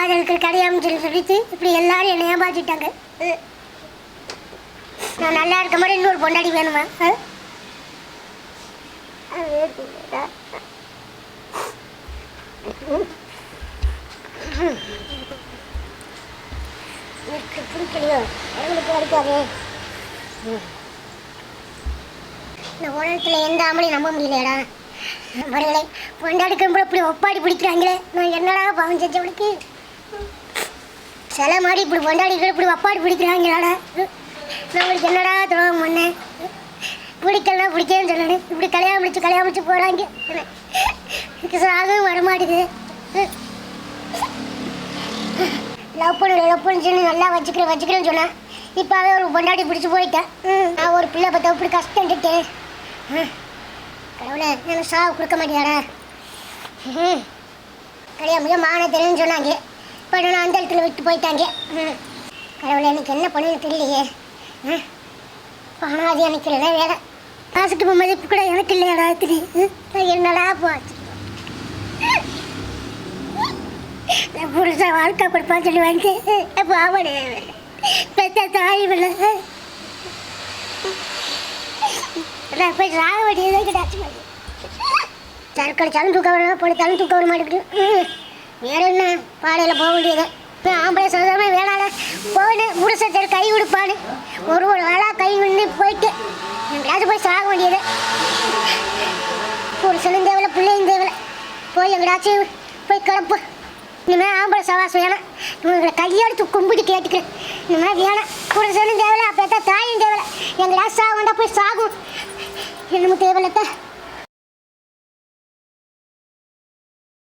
காதலுக்கு கிடையாமல் சொல்லி சொல்லிட்டு இப்படி எல்லாரும் என்னை ஏமாற்றிட்டாங்க நான் நல்லா இருக்க மாதிரி இன்னொரு பொண்டாடி வேணுமா? ஆ? எனக்கு பிடிக்கலையோ எங்களுக்கு கிடைக்காது இந்த உலகத்தில் எந்த ஆம்பளையும் நம்ப முடியலையடா. மறுகளை பொண்டாடுக்கும்போது இப்படி ஒப்பாடி பிடிக்கிறாங்களே. நான் என்னடா பாவம் செஞ்சவனுக்கு சில மாதிரி இப்படி பொண்டாடிக்கிற இப்படி வப்பாடு பிடிக்கிறாங்களாடா? நம்மளுக்கு என்னடா துரோகம் பண்ணேன் பிடிக்கலாம் பிடிக்கலன்னு சொல்லணும். இப்படி கல்யாணம் முடிச்சு கல்யாணம் முடிச்சு போகிறாங்க எனக்கு அதுவும் வரமாட்டேங்குது. லவ் பண்ணு லவ் பண்ணு சொல்லி நல்லா வச்சுக்கிறேன் வச்சுக்கிறேன்னு சொன்னேன் இப்போ அவன் ஒரு பொண்டாட்டி பிடிச்சி போயிட்டேன் ம், நான் ஒரு பிள்ளை பார்த்தா இப்படி கஷ்டம்ட்டு கடவுளே எனக்கு சாவு கொடுக்க மாட்டேங்கிறேன் ம். கல்யாணம் முடிய மான தெரியும்னு சொன்னாங்க. இப்போ நான் அந்த இடத்துல விட்டு போயிட்டாங்க. ம். எனக்கு என்ன பண்ணுன்னு தெரியலையே. பணம் அது எனக்கு இல்லை வேலை காசுக்கு மதிப்பு கூட எனக்கு இல்லையாடா திரி என்னடா போச்சு? நான் வாழ்க்கை கொடுப்பான்னு சொல்லி வந்து அப்போ ஆவணே பெத்த தாய் பிள்ளை நான் போய் சாக வேண்டியதே கிடையாது சரக்கடிச்சாலும் தூக்க வரணும் போட்டாலும் தூக்க வர மாட்டேங்குது. வேற என்ன? பாடையில் போக வேண்டியது. இப்போ ஆம்பளை சொல்லுதாம வேணால. போகணும் புருஷத்தர் கை கொடுப்பானு ஒரு ஒரு நாளாக கை விண்ணு போயிட்டு எங்கேயாவது போய் சாக வேண்டியது. புருஷனும் தேவையில்ல பிள்ளையும் தேவையில்ல. போய் எங்கடாச்சும் போய் கிடப்பு. இனிமேல் ஆம்பளை சவாசம் வேணாம். இவங்களை கையெடுத்து கும்பிட்டு கேட்டுக்கிறேன். இனிமேல் வேணாம். புருஷனும் தேவையில்ல அப்போ தாயும் தேவையில்ல. எங்கடா சாக வந்தால் போய் சாகும். என்னமோ தேவையில்லத்தான்